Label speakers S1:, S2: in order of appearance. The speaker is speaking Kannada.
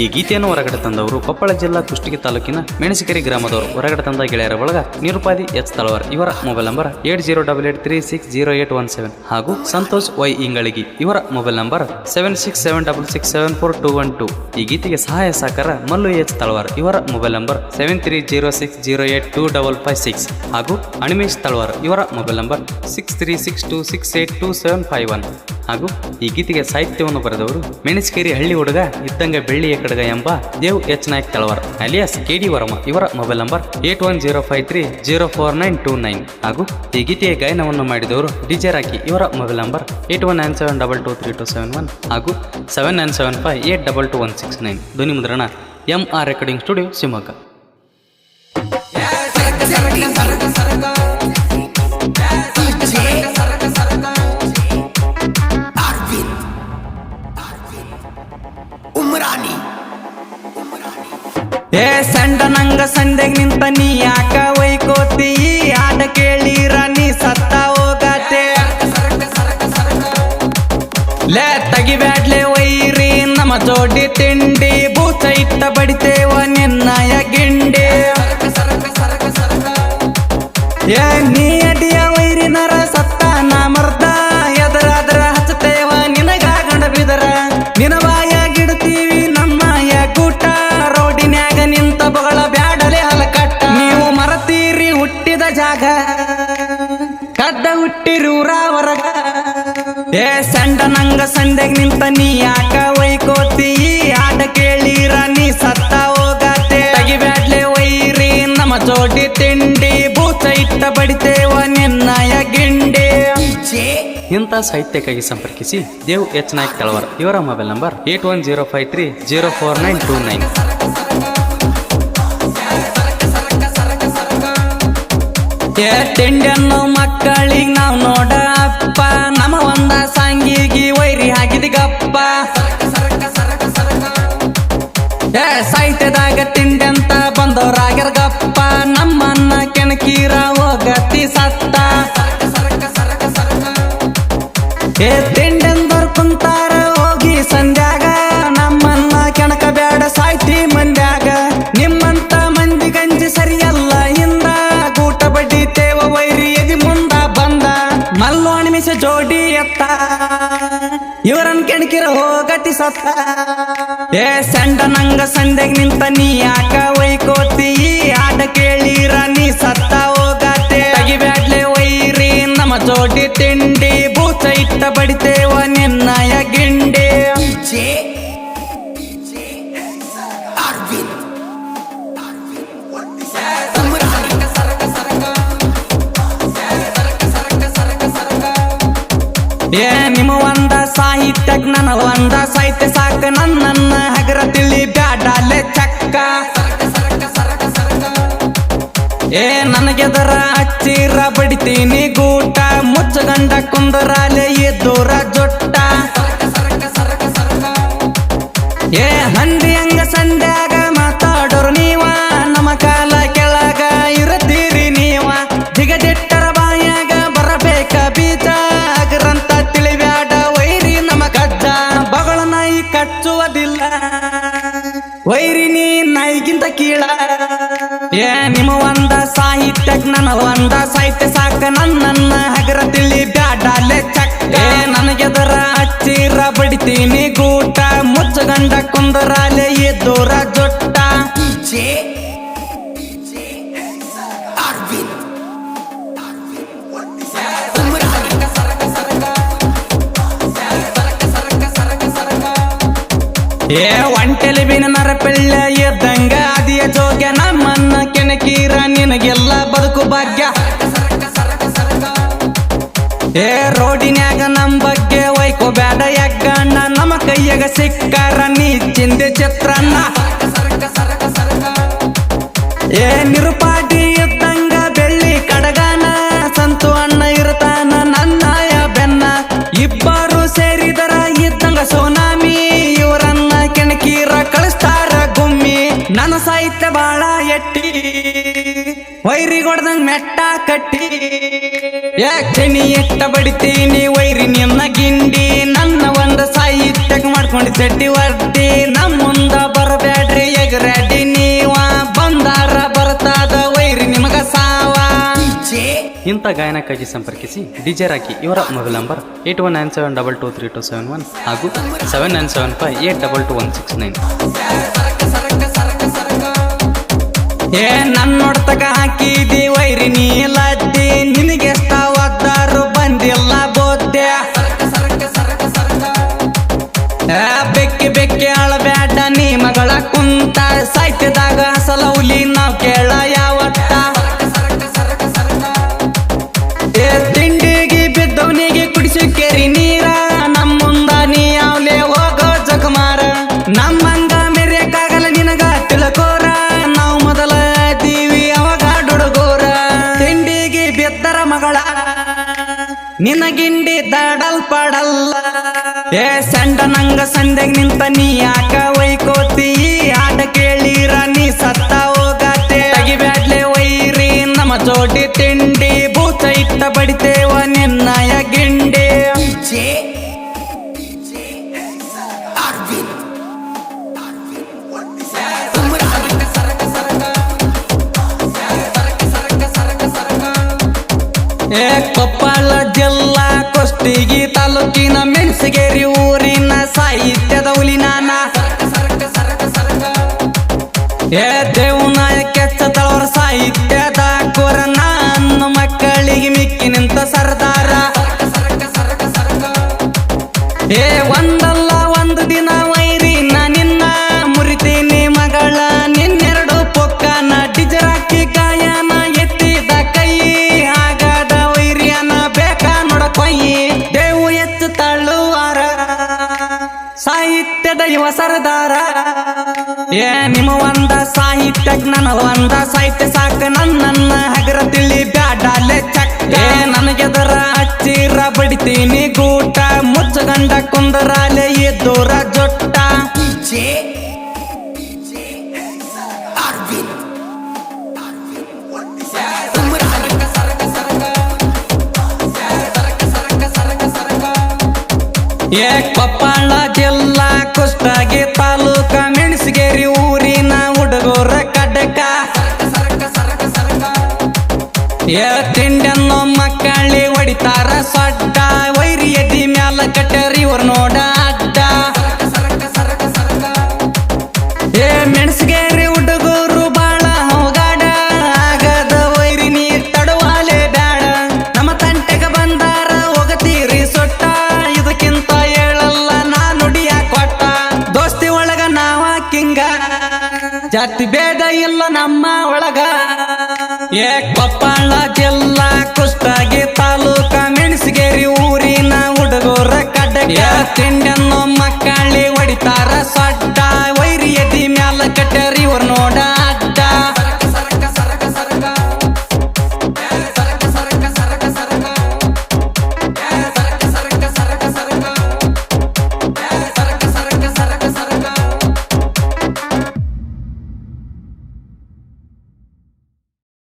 S1: ಈ ಗೀತೆಯನ್ನು ಹೊರಗಡೆ ತಂದವರು ಕೊಪ್ಪಳ ಜಿಲ್ಲಾ ಕುಷ್ಟಗಿ ತಾಲೂಕಿನ ಮೆಣಸಿಕೆರೆ ಗ್ರಾಮದವರು. ಹೊರಗಡೆ ತಂದ ಗೆಳೆಯರ ಬಳಗ ನಿರುಪಾದಿ ಎಚ್ ತಳವಾರ್ ಇವರ mobile number eight zero double eight three six zero eight one seven. ಹಾಗೂ ಸಂತೋಷ್ ವೈ ಇಂಗಳಿಗಿ. ಇವರ mobile number seven six seven double six seven four two one two. ಈ ಗೀತೆಗೆ ಸಹಾಯ ಸಹಕಾರ ಮಲ್ಲು ಎಚ್ ತಳವಾರ್ ಇವರ mobile number seven three zero six zero eight two double five six. ಹಾಗೂ ಅಣಿಮೇಶ್ ತಳವಾರ್ ಇವರ mobile number six three six two six eight two seven five one. ಹಾಗೂ ಈ ಗೀತೆಗೆ ಸಾಹಿತ್ಯವನ್ನು ಬರೆದವರು ಮೆಣಸ್ಕೇರಿ ಹಳ್ಳಿ ಹುಡುಗ ಇದ್ದಂಗ ಬೆಳ್ಳಿಯ ಕಡಗ ಎಂಬ Dev H Nayak Talawar alias K D Varma ಇವರ mobile number eight one zero five three zero four nine two nine ಹಾಗೂ ಈ ಗೀತೆಯ ಗಾಯನವನ್ನು ಮಾಡಿದವರು ಡಿಜೆ ರಾಕಿ ಇವರ mobile number eight one nine seven double two three two seven one ಹಾಗೂ seven nine seven five eight double two one six nine ಧ್ವನಿ ಮುದ್ರಣ M R recording studio Shivamogga
S2: Umrani
S3: ಏ ಸಂಡ ನಂಗ ಸಂದೆಗ್ ನಿಂತ ನೀ ಯಾಕ ಒಯ್ಕೋತಿ ಆಟ ಕೇಳಿರ ನೀ ಸತ್ತ ಹೋಗತೆ ಲೇ ತಗಿಬ್ಯಾಡ್ಲೆ ಒಯ್ರಿ ನಮ್ಮ ಜೋಡಿ ತಿಂಡಿ. ಭೂತ ಇಟ್ಟ ಬಡಿತೇವ ನಿನ್ನಯ ಗಿಂಡಿ. ಏ ನೀ ಹುಟ್ಟಿದ ಜಾಗ ಕಡ್ಡ ಹುಟ್ಟಿರೂರ ಹೊರಗ ಏ ಸಂಡ ನಂಗ ಸಂದೆಗ್ ನಿಂತ ನೀ ಯಾಕ ಒಯ್ಕೋತಿ ಆಟ ಕೇಳಿರ ನೀ ಸತ್ತ ಹೋಗತೆ ತಗಿಬ್ಯಾಡ್ಲೆ ವೈರಿ, ನಮ್ಮ ಜೋಡಿ ತಿಂಡಿ, ಭೂತ ಇಟ್ಟ ಬಡಿತೇವ ನಿನ್ನಯ ಗಿಂಡಿ.
S1: ಇಂಥ ಸಾಹಿತ್ಯಕ್ಕಾಗಿ ಸಂಪರ್ಕಿಸಿ ದೇವ್ ಎಚ್ ನಾಯ್ಕ್ ತಳವರ್. ಇವರ mobile number eight one zero five three zero four nine two nine.
S3: ಏ, ತಿಂಡಿಯನ್ನು ಮಕ್ಕಳಿಗೆ ನಾವು ನೋಡ ಅಪ್ಪ ನಮ್ಮ ಒಂದ ಸಂಗಿಗಿ ವೈರಿ ಹಾಕಿದಿಗಪ್ಪ. ಏ, ಸಾಹಿತ್ಯದಾಗ ತಿಂಡಿ ಅಂತ ಬಂದವರಾಗ್ಯಾರ ಗಪ್ಪ ನಮ್ಮನ್ನ ಕೆಣಕೀರ ಹೋಗತಿ ಸತ್ತ. ಏ ತಿಂಡೆಂದರ್ ಎತ್ತ ಇವರನ್ ಕೆಣಕಿರ ಹೋಗತಿ ಸತ್ತ. ಏ ಸಂಡ ನಂಗ ಸಂದೆಗ್ ನಿಂತ ನೀ ಯಾಕ ಒಯ್ಕೋತಿ ಆಟ ಕೇಳಿರ ನೀ ಸತ್ತ ಹೋಗತೆ ತಗಿಬ್ಯಾಡ್ಲೆ ಒಯ್ರಿ ನಮ್ಮ ಜೋಡಿ ತಿಂಡಿ, ಭೂತ ಇಟ್ಟ ಬಡಿತೇವ ನಿನ್ನಯ ಏ, ನಿಮ್ಮ ಒಂದ ಸಾಹಿತ್ಯಕ್ ನನ್ನ ಒಂದ ಸಾಹಿತ್ಯ ಸಾಕ ನನ್ನ ಹಗರ ತಿಳಿ ಬ್ಯಾಡಲೆ ಚಕ್ಕ. ಏ, ನನಗೆದರ ಹಚ್ಚಿರ ಬಡಿತೀನಿ ಗೂಟ. ಮುಚ್ಚಗಂಡ ಕುಂದರಾಲೆ ಎದ್ದೂರ ಜೊಟ್ಟ. ಏ, ಹಂದಿ ವೈರಿ ನೀ ನಾಯಿಗಿಂತ ಕೀಳ. ಏ, ನಿಮ್ಮ ಒಂದ ಸಾಹಿತ್ಯ ನನ್ನ ಒಂದ ಸಾಹಿತ್ಯ ಸಾಕ ನನ್ನ ಹಗರ ತಿಳಿ ಬ್ಯಾಡಲೆ ಚಕ್ಕ ನನಗೆದರ ಹಚ್ಚಿರ ಬಡಿತೀನಿ ಗೂಟ. ಮುಚ್ಚಗಂಡ ಕುಂದರಾಲೆ ಎದ್ದೂರ ಏ, ಒಂಟೆಲಿ ಬಿನ ನರ ಪೆಳ್ಳ ಎದ್ದಂಗ ಅದಿಯ ಜೋಗ್ಯ ನಮ್ಮನ್ನ ಕೆಣಕೀರ, ನಿನಗೆಲ್ಲ ಬದುಕು ಭಾಗ್ಯ. ಏ, ರೋಡಿನ್ಯಾಗ ನಮ್ ಬಗ್ಗೆ ಬ್ಯಾಡ ಯಗ್ಗಣ್ಣ ನಮ್ಮ ಕೈಯಾಗ ಸಿಕ್ಕಾರ ನೀ ಚಿಂದೆ ಚಿತ್ರಣ್ಣ. ಏ ನಿರುಪಾಟಿ ಬಾಳ ಎಟ್ಟಿ ವೈರಿ ಹೊಡ್ದಂಗ್ ಮೆಟ್ಟ ಕಟ್ಟಿ. ಯಾಕೆಣಿ ಎಟ್ಟ ಬಡಿತೀನಿ? ವೈರಿ ನಿನ್ನ ಗಿಂಡಿ. ನನ್ನ ಒಂದು ತೆಗ್ ಮಾಡ್ಕೊಂಡು ಚಡ್ಡಿ ವರ್ದಿ. ನಮ್ಮ ಮುಂದ ಬರಬೇಡ್ರಿ ಎಗರಾಡಿ ನೀವ. ಬಂದಾರ ಬರ್ತಾದ ವೈರಿ ನಿಮಗ ಸಾವ.
S1: ಇಂಥ ಗಾಯನಕ್ಕಾಗಿ ಸಂಪರ್ಕಿಸಿ ಡಿಜೆ ರಾಕಿ ಇವರ mobile number eight one nine seven double two three two seven one ಹಾಗೂ seven nine seven five eight double two one six nine.
S3: ಏ ನನ್ನ ನೋಡ್ತಕ ಹಾಕಿದಿ ವೈರಿ ನೀ ಲದ್ದಿ ನಿನಗೆ ಎಷ್ಟ ಒದ್ದಾರು ಬಂದಿಲ್ಲ ಬೋದ್ಯ ಏ, ಬೆಕ್ಕಿ ಬೆಕ್ಕಿ ಅಳಬ್ಯಾಡ ನೀ ಮಗಳ ಕುಂತ ಸಾಹಿತ್ಯದಾಗ ಸಲೌಲಿ ನಾವ್ ಕೇಳ ಯಾವತ್ತ ತಿಂಡಿಗೆ ಬಿದ್ದವನಿಗೆ ಕುಡಿಸಿ ಕೆರಿ ನೀರ. ನಿನಗಿಂಡಿ ದಾಡಲ್ಪಡಲ್ಲ. ಏ ಸಂಡ ನಂಗ ಸಂದೆಗ್ ನಿಂತ ನೀ ಯಾಕ ಒಯ್ಕೋತಿ? ಆಟ ಕೇಳಿರ ನೀ ಸತ್ತ ಹೋಗತ್ತೆ. ತೆಗಿಬ್ಯಾಡ್ಲೆ ವೈರಿ ನಮ್ಮ ಜೋಡಿ ತಿಂಡಿ, ಭೂತ ಇತ್ತ ಬಡಿತೇವ ನಿನ್ನಯ ಏ ಕೊಪ್ಪಳ ಜಿಲ್ಲಾ ಕುಷ್ಟಗಿ ತಾಲೂಕಿನ ಮೆಣಸಿಗೇರಿ ಊರಿನ ಸಾಹಿತ್ಯದ ಹುಲಿ ನಾನ. ಏ ದೇವನಾಯ ಕೆಚ್ಚ ತಳವರ ಸಾಹಿತ್ಯದ ಕೊರನ ನನ್ನ ಮಕ್ಕಳಿಗೆ ಮಿಕ್ಕಿ ನಿಂತ ಸರ್ದಾರ. ಏ, ಒಂದು ಸಾಹಿತ್ಯದ ದೈವ ಸರದಾರ. ಏ, ನಿಮ್ಮ ಒಂದ ಸಾಹಿತ್ಯಕ್ ನನ್ನ ಒಂದ ಸಾಹಿತ್ಯ ಸಾಕ ನನ್ನ ಹಗರ ತಿಳಿ ಬ್ಯಾಡಾಲೆ ಚಕ್ಕ. ಏ, ನನಗೆದರ ಹಚ್ಚಿರ ಬಡಿತೀನಿ ಗೂಟ. ಮುಚ್ಚಗಂಡ ಕುಂದರಾಲೆ ಎದ್ದೂರ ಜೊಟ್ಟ. ಏ ಕೊಪ್ಪಳ ಜಿಲ್ಲಾ ಕುಷ್ಟಗಿ ತಾಲೂಕ ಮೆಣಸಿಗೇರಿ ಊರಿನ ಹುಡುಗರ ಕಡಕ. ಏ ತಿಂಡನ್ನು ಮಕ್ಕಳಿ ಹೊಡಿತಾರ ಸಡ್ಡ ವೈರಿ ಎದಿ ಮ್ಯಾಲ ಕಟ್ಟರಿ ಇವ್ರು ನೋಡ. ಗೆಲ್ಲ ನಮ್ಮ ಒಳಗ. ಏ ಕೊಪ್ಪಳ ಜಿಲ್ಲಾ ಕುಸ್ತಾಗಿ ತಾಲೂಕ ಮೆಣಸಿಗೇರಿ ಊರಿನ ಹುಡುಗರ ಕಡ್ಡಗ ತಿಂಡನ್ನು ಮಕ್ಕಳಿ ಹೊಡಿತಾರ ಸಾಟ